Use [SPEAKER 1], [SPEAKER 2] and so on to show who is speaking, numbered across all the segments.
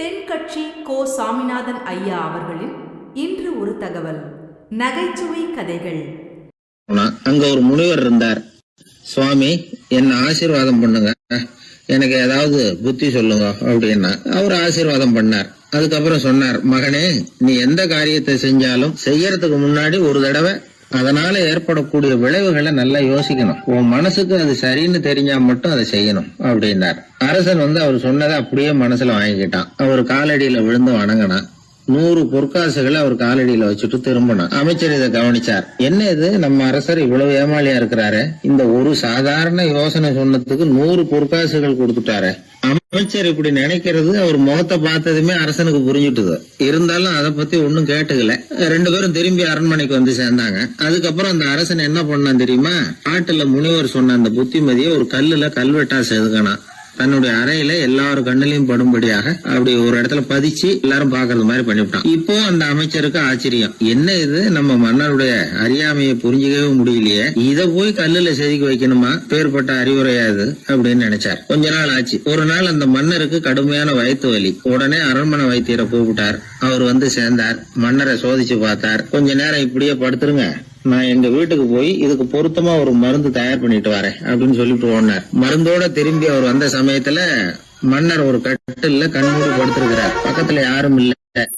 [SPEAKER 1] தென்கட்சி கோ சாமிநாதன் ஐயா அவர்களின் இன்று ஒரு தகவல். நகைச்சுவை கதைகள்.
[SPEAKER 2] அங்க ஒரு முனிவர் இருந்தார். சுவாமி என்ன ஆசீர்வாதம் பண்ணுங்க. எனக்கு ஏதாவது புத்தி சொல்லுங்க அப்படின்னா அவர் ஆசீர்வாதம் பண்ணார். அதுக்கப்புறம் சொன்னார் மகனே நீ எந்த காரியத்தை செஞ்சாலும் செய்யறதுக்கு முன்னாடி ஒரு தடவை அதனால ஏற்படக்கூடிய விளைவுகளை நல்லா யோசிக்கணும். உன் மனசுக்கு அது சரின்னு தெரிஞ்சா மட்டும் அதை செய்யணும் அப்படின்னார். அரசன் வந்து அவர் சொன்னதை அப்படியே மனசுல வாங்கிக்கிட்டான். அவர் காலடியில விழுந்து வணங்கினான். நூறு பொற்காசுகளை அவர் காலடியில வச்சுட்டு திரும்பினார் அமைச்சர் இதை கவனிச்சார். என்ன இது? நம்ம அரசர் இவ்வளவு ஏமாளியா இருக்கிறாரு. இந்த ஒரு சாதாரண யோசனை சொன்னதுக்கு நூறு பொற்காசுகள் கொடுத்துட்டாரு. அமைச்சர் இப்படி நினைக்கிறது அவர் முகத்தை பார்த்ததுமே அரசனுக்கு புரிஞ்சுட்டுது. இருந்தாலும் அதை பத்தி ஒன்னும் கேட்டுக்கல. ரெண்டு பேரும் திரும்பி அரண்மனைக்கு வந்து சேர்ந்தாங்க. அதுக்கப்புறம் அந்த அரசன் என்ன பண்ணான் தெரியுமா? காட்டுல முனிவர் சொன்ன அந்த புத்திமதியை ஒரு கல்லுல கல்வெட்டா செதுக்கணும் தன்னுடைய அறையில எல்லாரும் கண்ணிலையும் படும்படியாக அப்படி ஒரு இடத்துல பதிச்சு எல்லாரும் பாக்குறது மாதிரி பண்ணிவிட்டான். இப்போ அந்த அமைச்சருக்கு ஆச்சரியம். என்ன இது? நம்ம மன்னருடைய அறியாமையை புரிஞ்சுக்கவே முடியலையே. இத போய் கல்லுல செதுக்கி வைக்கணுமா? பேர்பட்ட அறிவுரையாது அப்படின்னு நினைச்சார். கொஞ்ச நாள் ஆச்சு. ஒரு நாள் அந்த மன்னருக்கு கடுமையான வயிற்று வலி. உடனே அரண்மனை வைத்தியரை கூப்பிட்டார். அவர் வந்து சேர்ந்தார். மன்னரை சோதிச்சு பார்த்தார். கொஞ்ச நேரம் இப்படியே படுத்துருங்க. நான் எங்க வீட்டுக்கு போய் இதுக்கு பொருத்தமா ஒரு மருந்து தயார் பண்ணிட்டு வரேன் அப்படின்னு சொல்லிட்டு ஓடினார். மருந்தோட திரும்பி அவர் வந்த சமயத்துல மன்னர் ஒரு கட்டில்ல கண்மூடி படுத்திருக்கிறார். பக்கத்துல யாரும் இல்ல.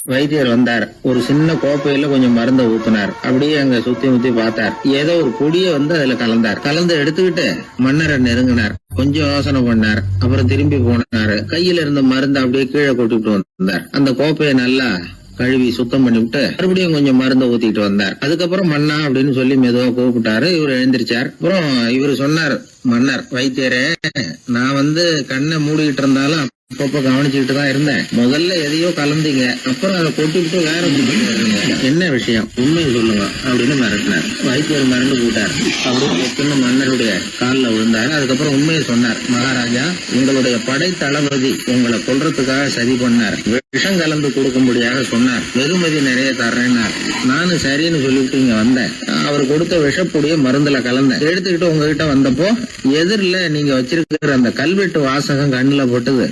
[SPEAKER 2] வைத்தியர் வந்தார். ஒரு சின்ன கோப்பையில கொஞ்சம் மருந்த ஊத்தினார். அப்படியே அங்க சுத்தி முத்தி பார்த்தார். ஏதோ ஒரு பொடிய வந்து அதுல கலந்தார். கலந்து எடுத்துக்கிட்டு மன்னரை நெருங்கினார். கொஞ்சம் யோசனை பண்ணார். அப்புறம் திரும்பி போனாரு. கையில இருந்த மருந்து அப்படியே கீழே கொட்டிட்டு வந்தார். அந்த கோப்பையை நல்லா கழுவி சுத்தம் பண்ணி விட்டு மறுபடியும் கொஞ்சம் மருந்தை ஊத்திட்டு வந்தார். அதுக்கப்புறம் மன்னா அப்படின்னு சொல்லி மெதுவா கூப்பிட்டாரு. இவர் எழுந்திருச்சார். அப்புறம் இவர் சொன்னார் மன்னர் வைத்தியரே நான் வந்து கண்ணை மூடிக்கிட்டு இருந்தாலும் அப்பப்போ கவனிச்சுக்கிட்டு தான் இருந்தேன். முதல்ல எதையோ கலந்தீங்க அப்புறம் அதை கொட்டிவிட்டு வேற என்ன விஷயம்? உண்மையை சொல்லுங்க அப்படின்னு மிரட்டினார். வைத்தியர் மிரண்டு போட்டார். அப்படியே பொத்துன்னு மன்னருடைய காலில் விழுந்தார் அதுக்கப்புறம் உண்மையை சொன்னார். மகாராஜா உங்களுடைய படை தளபதி உங்களை கொல்றதுக்காக சதி பண்ணார். விஷம் கலந்து கொடுக்கும்படியாக சொன்னார். வெகுமதி நிறைய தர்றேன்னார். நானும் சரின்னு சொல்லிட்டு இங்க வந்தேன். அவர் கொடுத்த விஷப்புடைய மருந்துல கலந்தேன். எடுத்துக்கிட்டு உங்ககிட்ட வந்தப்போ எதிரில் நீங்க வச்சிருக்கிற அந்த கல்வெட்டு வாசகம் கண்ணுல போட்டது.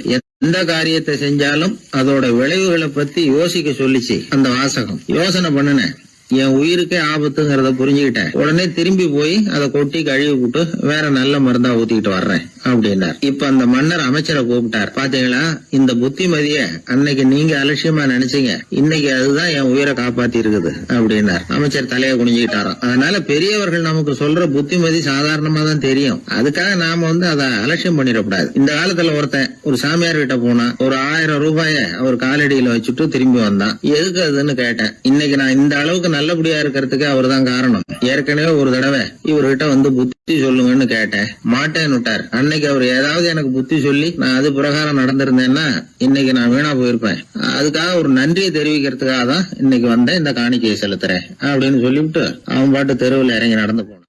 [SPEAKER 2] எந்த காரியத்தை செஞ்சாலும் அதோட விளைவுகளை பத்தி யோசிக்க சொல்லிச்சு அந்த வாசகம். யோசனை பண்ணுனேன். என் உயிருக்கே ஆபத்துங்கிறத புரிஞ்சுக்கிட்டேன். உடனே திரும்பி போய் அதை கொட்டி கழுவி விட்டு வேற நல்ல மருந்தா ஊத்திக்கிட்டு வர்றேன் அப்படின்னார். இப்ப அந்த மன்னர் அமைச்சரை கூப்பிட்டார். பாத்தீங்களா? இந்த புத்திமதிய அன்னைக்கு நீங்க அலட்சியமா நினைச்சீங்க. இன்னைக்கு அதுதான் என் உயிரை காப்பாத்தி இருக்குது அப்படின்னார். அமைச்சர் தலையை குனிஞ்சுக்கிட்டாராம். அதனால பெரியவர்கள் நமக்கு சொல்ற புத்திமதி சாதாரணமா தான் தெரியும். அதுக்காக நாம வந்து அதை அலட்சியம் பண்ணிடக்கூடாது. இந்த காலத்துல ஒருத்தன் ஒரு சாமியார் கிட்ட போனா ஒரு ஆயிரம் ரூபாய அவர் காலடியில வச்சுட்டு திரும்பி வந்தான். எதுக்கு அதுன்னு கேட்டேன். இன்னைக்கு நான் இந்த அளவுக்கு நல்லபடியா இருக்கிறதுக்கு அவர் தான் காரணம். ஏற்கனவே ஒரு தடவை இவர்கிட்ட வந்து புத்தி சொல்லுங்கன்னு கேட்டேன். மாட்டேன்னு விட்டார். அன்னைக்கு அவர் ஏதாவது எனக்கு புத்தி சொல்லி நான் அது பிரகாரம் நடந்திருந்தேன்னா இன்னைக்கு நான் வீணா போயிருப்பேன். அதுக்காக ஒரு நன்றியை தெரிவிக்கிறதுக்காக தான் இன்னைக்கு வந்தேன் இந்த காணிக்கையை செலுத்துறேன் அப்படின்னு சொல்லிவிட்டு அவன் பாட்டு தெருவில் இறங்கி நடந்து போனான்.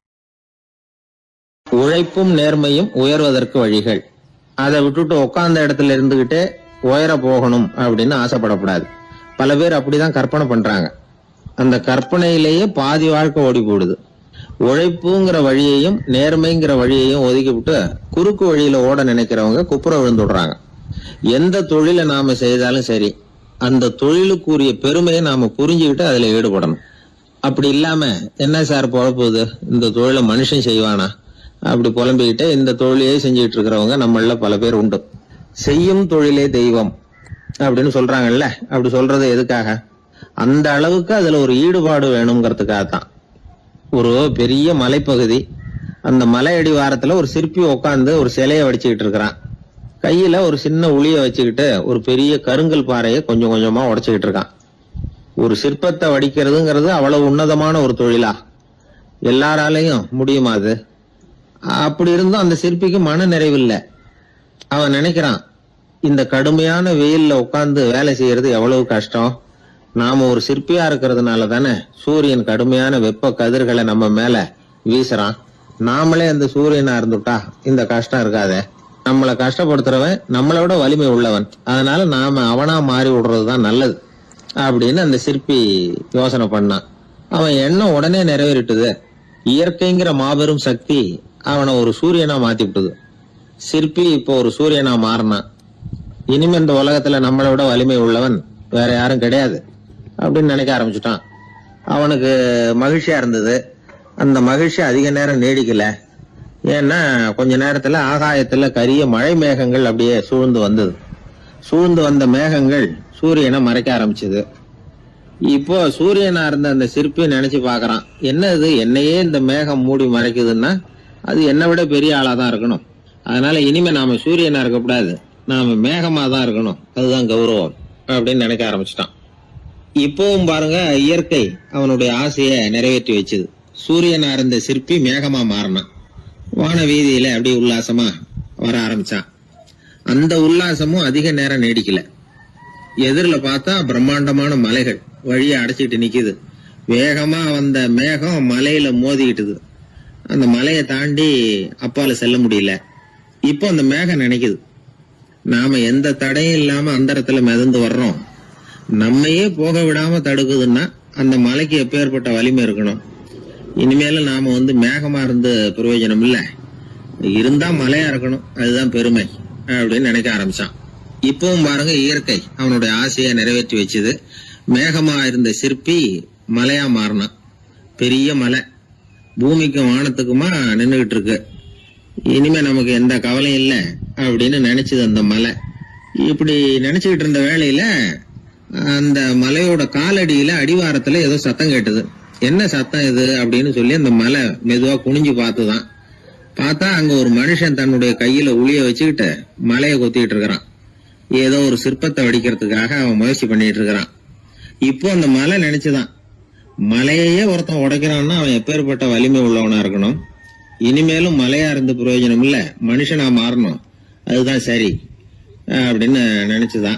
[SPEAKER 2] உழைப்பும் நேர்மையும் உயர்வதற்கு வழிகள். அதை விட்டுட்டு உட்கார்ந்த இடத்துல இருந்துகிட்டே உயர போகணும் அப்படின்னு ஆசைப்படக்கூடாது. பல பேர் அப்படிதான் கற்பனை பண்றாங்க. அந்த கற்பனையிலேயே பாதி வாழ்க்கை ஓடி போடுது. உழைப்புங்கிற வழியையும் நேர்மைங்கிற வழியையும் ஒதுக்கிவிட்டு குறுக்கு வழியில ஓட நினைக்கிறவங்க குப்புற விழுந்துடுறாங்க. எந்த தொழிலை நாம செய்தாலும் சரி அந்த தொழிலுக்குரிய பெருமையை நாம புரிஞ்சுக்கிட்டு அதுல ஈடுபடணும். அப்படி இல்லாம என்ன சார் பொழப்புது? இந்த தொழிலை மனுஷன் செய்வானா? அப்படி புலம்பிக்கிட்டு இந்த தொழிலையே செஞ்சுட்டு இருக்கிறவங்க நம்மள பல பேர் உண்டு. செய்யும் தொழிலே தெய்வம் அப்படின்னு சொல்றாங்கல்ல? அப்படி சொல்றது எதுக்காக? அந்த அளவுக்கு அதுல ஒரு ஈடுபாடு வேணுங்கிறதுக்காக தான். ஒரு பெரிய மலைப்பகுதி. அந்த மலை அடிவாரத்துல ஒரு சிற்பி உட்காந்து ஒரு சிலையை வடிச்சுக்கிட்டு இருக்கிறான். கையில ஒரு சின்ன உளிய வச்சுக்கிட்டு ஒரு பெரிய கருங்கல் பாறையை கொஞ்சம் கொஞ்சமா உடைச்சுக்கிட்டு இருக்கான். ஒரு சிற்பத்தை வடிக்கிறதுங்கிறது அவ்வளவு உன்னதமான ஒரு தொழிலா? எல்லாராலையும் முடியுமா அது? அப்படி இருந்தும் அந்த சிற்பிக்கு மன நிறைவு இல்லை அவன் நினைக்கிறான் இந்த கடுமையான வெயில்ல உட்கார்ந்து வேலை செய்யறது எவ்வளவு கஷ்டம்? நாம ஒரு சிற்பியா இருக்கிறதுனால தானே சூரியன் கடுமையான வெப்ப கதிர்களை நம்ம மேல வீசுறான். நாமளே அந்த சூரியனா இருந்துட்டா இந்த கஷ்டம் இருக்காதே. நம்மளை கஷ்டப்படுத்துறவன் நம்மளை விட வலிமை உள்ளவன். அதனால நாம அவனா மாறி விடுறது தான் நல்லது. அப்படின்னு அந்த சிற்பி யோசனை பண்ணான். அவன் எண்ணம் உடனே நிறைவேறிட்டுது. இயற்கைங்கிற மாபெரும் சக்தி அவனை ஒரு சூரியனா மாத்தி விட்டுது சிற்பி இப்போ ஒரு சூரியனா மாறினான். இனிமே இந்த உலகத்துல நம்மளை விட வலிமை உள்ளவன் வேற யாரும் கிடையாது. அப்படின்னு நினைக்க ஆரம்பிச்சிட்டான். அவனுக்கு மகிழ்ச்சியா இருந்தது. அந்த மகிழ்ச்சி அதிக நேரம் நீடிக்கல. ஏன்னா கொஞ்ச நேரத்துல ஆகாயத்துல கரிய மழை மேகங்கள் அப்படியே சூழ்ந்து வந்தது. சூழ்ந்து வந்த மேகங்கள் சூரியனை மறைக்க ஆரம்பிச்சது. இப்போ சூரியனா இருந்த அந்த சிற்பி நினைச்சு பார்க்குறான் என்ன இது என்னையே இந்த மேகம் மூடி மறைக்குதுன்னா அது என்னை விட பெரிய ஆளா தான் இருக்கணும். அதனால இனிமே நாம சூரியனா இருக்கக்கூடாது நாம மேகமா தான் இருக்கணும். அதுதான் கௌரவம் அப்படின்னு நினைக்க ஆரம்பிச்சிட்டான். இப்பவும் பாருங்க இயற்கை அவனுடைய ஆசையை நிறைவேற்றி வச்சது. சூரியனா இருந்த சிற்பி மேகமா மாறினான். வான வீதியில அப்படியே உல்லாசமா வர ஆரம்பிச்சான் அந்த உல்லாசமும் அதிக நேரம் நீடிக்கல. எதிரில் பார்த்தா பிரம்மாண்டமான மலைகள் வழியை அடைச்சிட்டு நிக்குது. வேகமா வந்த மேகம் மலையில மோதிக்கிட்டுது. அந்த மலையை தாண்டி அப்பால செல்ல முடியல. இப்போ அந்த மேகம் நினைக்குது. நாம எந்த தடையும் இல்லாம அந்தரத்துல மிதந்து வர்றோம். நம்மையே போக விடாம தடுக்குதுன்னா அந்த மலைக்கு எப்பேற்பட்ட வலிமை இருக்கணும்? இனிமேல நாம வந்து மேகமா இருந்த பிரயோஜனம் இல்ல. இருந்தா மலையா இருக்கணும். அதுதான் பெருமை அப்படின்னு நினைக்க ஆரம்பிச்சான். இப்பவும் பாருங்க இயற்கை அவனுடைய ஆசையை நிறைவேற்றி வச்சது. மேகமா இருந்த சிற்பி மலையா மாறினான். பெரிய மலை. பூமிக்கும் வானத்துக்குமா நின்றுகிட்டு இருக்கு. இனிமே நமக்கு எந்த கவலையும் இல்லை அப்படின்னு நினைச்சது அந்த மலை. இப்படி நினைச்சுக்கிட்டு இருந்த வேலையில அந்த மலையோட காலடியில அடிவாரத்துல ஏதோ சத்தம் கேட்டது. என்ன சத்தம் இது? அப்படின்னு சொல்லி அந்த மலை மெதுவா குனிஞ்சு பார்த்துதான். பார்த்தா அங்க ஒரு மனுஷன் தன்னுடைய கையில உளிய வச்சுக்கிட்டு மலையை கொத்திட்டு இருக்கிறான். ஏதோ ஒரு சிற்பத்தை வடிக்கிறதுக்காக அவன் முயற்சி பண்ணிட்டு இருக்கிறான். இப்போ அந்த மலை நினைச்சுதான். மலையையே ஒருத்தன் உடைக்கிறான்னா அவன் எப்பேற்பட்ட வலிமை உள்ளவனா இருக்கணும்? இனிமேலும் மலையா இருந்து பிரயோஜனம் இல்ல. மனுஷனா மாறணும். அதுதான் சரி. அப்படின்னு நினைச்சுதான்.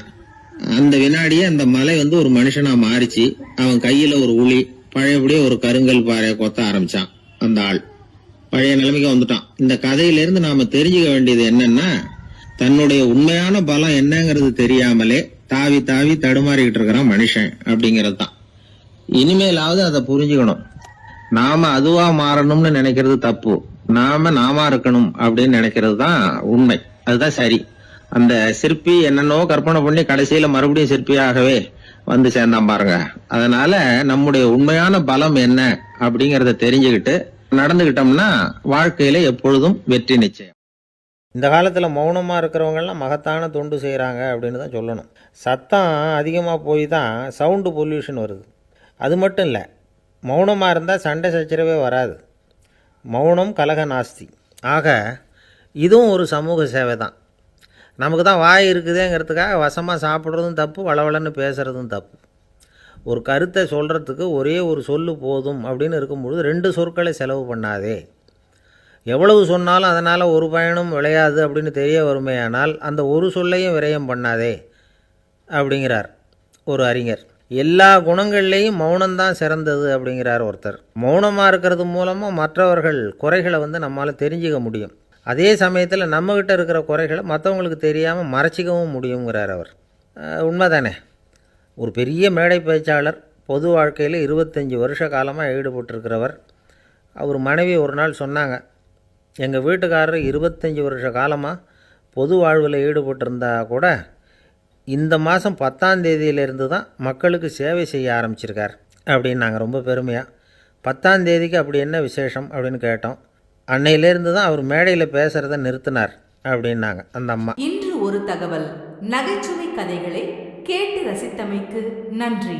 [SPEAKER 2] அந்த வினாடியே அந்த மலை வந்து ஒரு மனுஷனா மாறிச்சு. அவன் கையில ஒரு உளி பழையபடியே ஒரு கருங்கல் பாறையை கொத்த ஆரம்பிச்சான் அந்த ஆள். பழைய நிலைமைக்கு வந்துட்டான். இந்த கதையிலிருந்து நாம தெரிஞ்சுக்க வேண்டியது என்னன்னா தன்னுடைய உண்மையான பலம் என்னங்கிறது தெரியாமலே தாவி தாவி தடுமாறிக்கிட்டு இருக்கிறான் மனுஷன் அப்படிங்கிறது தான். இனிமேலாவது அதை புரிஞ்சுக்கணும். நாம அதுவா மாறணும்னு நினைக்கிறது தப்பு. நாம நாமா இருக்கணும் அப்படின்னு நினைக்கிறது தான் உண்மை. அதுதான் சரி. அந்த சிற்பி என்னென்னோ கற்பனை பண்ணி கடைசியில மறுபடியும் சிற்பியாகவே வந்து சேர்ந்தான் பாருங்க. அதனால நம்முடைய உண்மையான பலம் என்ன அப்படிங்கறத தெரிஞ்சுக்கிட்டு நடந்துகிட்டோம்னா வாழ்க்கையில எப்பொழுதும் வெற்றி நிச்சயம்.
[SPEAKER 3] இந்த காலத்தில் மௌனமாக இருக்கிறவங்கெல்லாம் மகத்தான தொண்டு செய்கிறாங்க அப்படின்னு தான் சொல்லணும். சத்தம் அதிகமாக போய் தான் சவுண்டு பொல்யூஷன் வருது. அது மட்டும் இல்லை மௌனமாக இருந்தால் சண்டை சச்சரவே வராது. மௌனம் கலக நாஸ்தி. ஆக இதுவும் ஒரு சமூக சேவை தான். நமக்கு தான் வாய் இருக்குதேங்கிறதுக்காக வசமாக சாப்பிட்றதும் தப்பு வளவளன்னு பேசுகிறதும் தப்பு. ஒரு கருத்தை சொல்கிறதுக்கு ஒரே ஒரு சொல்லு போதும் அப்படின்னு இருக்கும்பொழுது ரெண்டு சொற்களை செலவு பண்ணாதே. எவ்வளவு சொன்னாலும் அதனால் ஒரு பயனும் விளையாது அப்படின்னு தெரிய வருமேயானால் அந்த ஒரு சொல்லையும் விரயம் பண்ணாதே அப்படிங்கிறார் ஒரு அறிஞர். எல்லா குணங்கள்லேயும் மௌனம்தான் சிறந்தது அப்படிங்கிறார் ஒருத்தர். மௌனமாக இருக்கிறது மூலமாக மற்றவர்கள் குறைகளை வந்து நம்மால் தெரிஞ்சுக்க முடியும். அதே சமயத்தில் நம்மக்கிட்ட இருக்கிற குறைகளை மற்றவங்களுக்கு தெரியாமல் மறைச்சிக்கவும் முடியுங்கிறார் அவர். உண்மை உண்மைதானே? ஒரு பெரிய மேடை பேச்சாளர் பொது வாழ்க்கையில் இருபத்தஞ்சி வருஷ காலமாக ஈடுபட்டிருக்கிறவர். அவர் மனைவி ஒரு நாள் சொன்னாங்க எங்கள் வீட்டுக்காரர் இருபத்தஞ்சி வருஷ காலமாக பொது வாழ்வில் ஈடுபட்டிருந்தா கூட இந்த மாதம் பத்தாம்தேதியிலேருந்து தான் மக்களுக்கு சேவை செய்ய ஆரம்பிச்சிருக்கார். அப்படின்னு நாங்கள் ரொம்ப பெருமையாக பத்தாம் தேதிக்கு அப்படி என்ன விசேஷம் அப்படின்னு கேட்டோம். அன்னையிலேருந்து தான் அவர் மேடையில் பேசுகிறத நிறுத்தினார் அப்படின்னாங்க அந்த அம்மா.
[SPEAKER 1] இன்று ஒரு தகவல். நகைச்சுவை கதைகளை கேட்டு ரசித்தமைக்கு நன்றி.